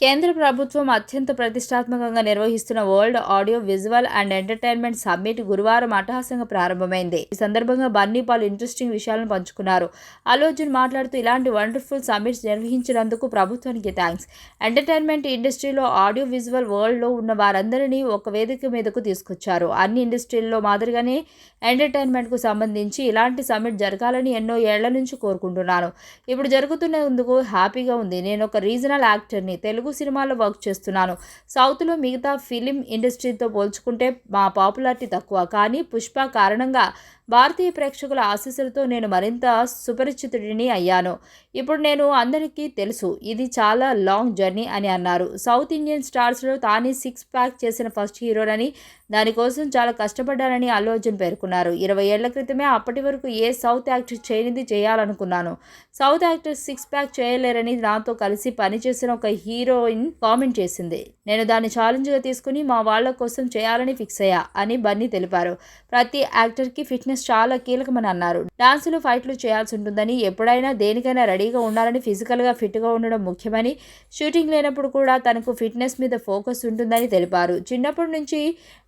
కేంద్ర ప్రభుత్వం అత్యంత ప్రతిష్టాత్మకంగా నిర్వహిస్తున్న world audio visual and entertainment summit గురువారం అట్టహాసంగా ప్రారంభమైంది. ఈ సందర్భంగా బన్నీ పలు ఇంట్రెస్టింగ్ విషయాలను పంచుకున్నారు. అల్లు మాట్లాడుతూ ఇలాంటి వండర్ఫుల్ సమ్మిట్స్ నిర్వహించినందుకు ప్రభుత్వానికి థ్యాంక్స్ ఎంటర్టైన్మెంట్ ఇండస్ట్రీలో ఆడియో విజువల్ వరల్డ్లో ఉన్న వారందరినీ ఒక వేదిక మీదకు తీసుకొచ్చారు. అన్ని ఇండస్ట్రీల్లో మాదిరిగానే ఎంటర్టైన్మెంట్కు సంబంధించి ఇలాంటి సమ్మిట్ జరగాలని ఎన్నో ఏళ్ళ నుంచి కోరుకుంటున్నాను. ఇప్పుడు జరుగుతున్నందుకు హ్యాపీగా ఉంది. నేను ఒక రీజనల్ యాక్టర్ని తెలుగు సినిమాల్లో వర్క్ చేస్తున్నాను. సౌత్లో మిగతా ఫిలిం ఇండస్ట్రీతో పోల్చుకుంటే మా పాపులారిటీ తక్కువ. కానీ పుష్ప కారణంగా భారతీయ ప్రేక్షకుల ఆశీస్సులతో నేను మరింత సుపరిచితుడిని అయ్యాను. ఇప్పుడు నేను అందరికీ తెలుసు ఇది చాలా లాంగ్ జర్నీ అని అన్నారు. సౌత్ ఇండియన్ స్టార్స్లో తానే సిక్స్ ప్యాక్ చేసిన ఫస్ట్ హీరోనని దానికోసం చాలా కష్టపడ్డానని అల్లు అర్జున్ పేర్కొన్నారు. ఇరవై ఏళ్ళ క్రితమే అప్పటి వరకు ఏ సౌత్ యాక్టర్ చేయనిది చేయాలనుకున్నాను. సౌత్ యాక్టర్ సిక్స్ ప్యాక్ చేయలేరని నాతో కలిసి పనిచేసిన ఒక హీరోయిన్ కామెంట్ చేసింది. నేను దాన్ని ఛాలెంజ్గా తీసుకుని మా వాళ్ళ కోసం చేయాలని ఫిక్స్ అయ్యా అని బన్నీ తెలిపారు. ప్రతి యాక్టర్కి ఫిట్నెస్ చాలా కీలకమని అన్నారు. డాన్సులు ఫైట్లు చేయాల్సి ఉంటుందని ఎప్పుడైనా దేనికైనా రెడీగా ఉండాలని ఫిజికల్గా ఫిట్గా ఉండడం ముఖ్యమని షూటింగ్ లేనప్పుడు కూడా తనకు ఫిట్నెస్ మీద ఫోకస్ ఉంటుందని తెలిపారు. చిన్నప్పటి నుంచి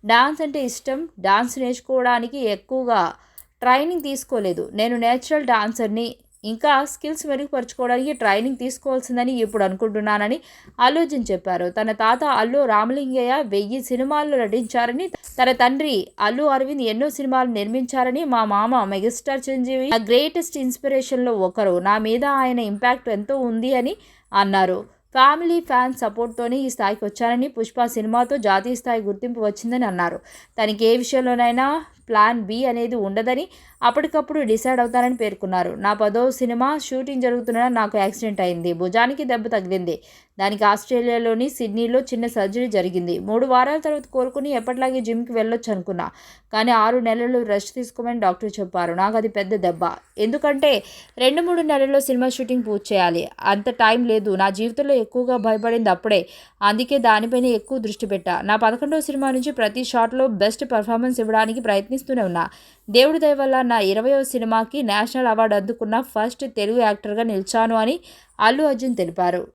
డాన్స్ అంటే ఇష్టం. డాన్స్ నేర్చుకోవడానికి ఎక్కువగా ట్రైనింగ్ తీసుకోలేదు. నేను నేచురల్ డాన్సర్ని ఇంకా స్కిల్స్ మెరుగుపరచుకోవడానికి ట్రైనింగ్ తీసుకోవాల్సిందని ఇప్పుడు అనుకుంటున్నానని ఆలోచన చెప్పారు. తన తాత అల్లు రామలింగయ్య వెయ్యి సినిమాల్లో నటించారని తన తండ్రి అల్లు అరవింద్ ఎన్నో సినిమాలు నిర్మించారని మా మామ మెగాస్టార్ చిరంజీవి నా గ్రేటెస్ట్ ఇన్స్పిరేషన్లో ఒకరు. నా మీద ఆయన ఇంపాక్ట్ ఎంతో ఉంది అని అన్నారు. ఫ్యామిలీ ఫ్యాన్ సపోర్ట్తోనే ఈ స్థాయికి వచ్చానని పుష్ప సినిమాతో జాతీయ స్థాయి గుర్తింపు వచ్చిందని అన్నారు. తనకి ఏ విషయంలోనైనా ప్లాన్ బి అనేది ఉండదని అప్పటికప్పుడు డిసైడ్ అవుతానని పేర్కొన్నారు. నా పదో సినిమా షూటింగ్ జరుగుతున్న నాకు యాక్సిడెంట్ అయింది. భుజానికి దెబ్బ తగిలింది. దానికి ఆస్ట్రేలియాలోని సిడ్నీలో చిన్న సర్జరీ జరిగింది. మూడు వారాల తర్వాత కోరుకుని ఎప్పటిలాగే జిమ్కి వెళ్ళొచ్చు అనుకున్నా. కానీ ఆరు నెలలు రెస్ట్ తీసుకోమని డాక్టర్ చెప్పారు. నాకు అది పెద్ద దెబ్బ. ఎందుకంటే రెండు మూడు నెలల్లో సినిమా షూటింగ్ పూర్తి చేయాలి. అంత టైం లేదు. నా జీవితంలో ఎక్కువగా భయపడింది అప్పుడే. అందుకే దానిపైన ఎక్కువ దృష్టి పెట్టా. నా పదకొండవ సినిమా నుంచి ప్రతి షాట్లో బెస్ట్ పర్ఫార్మెన్స్ ఇవ్వడానికి ప్రయత్నిస్తూనే ఉన్నా. దేవుడి దయ వల్ల నా ఇరవయో సినిమాకి నేషనల్ అవార్డు అందుకున్న ఫస్ట్ తెలుగు యాక్టర్గా నిలిచాను అని అల్లు అర్జున్ తెలిపారు.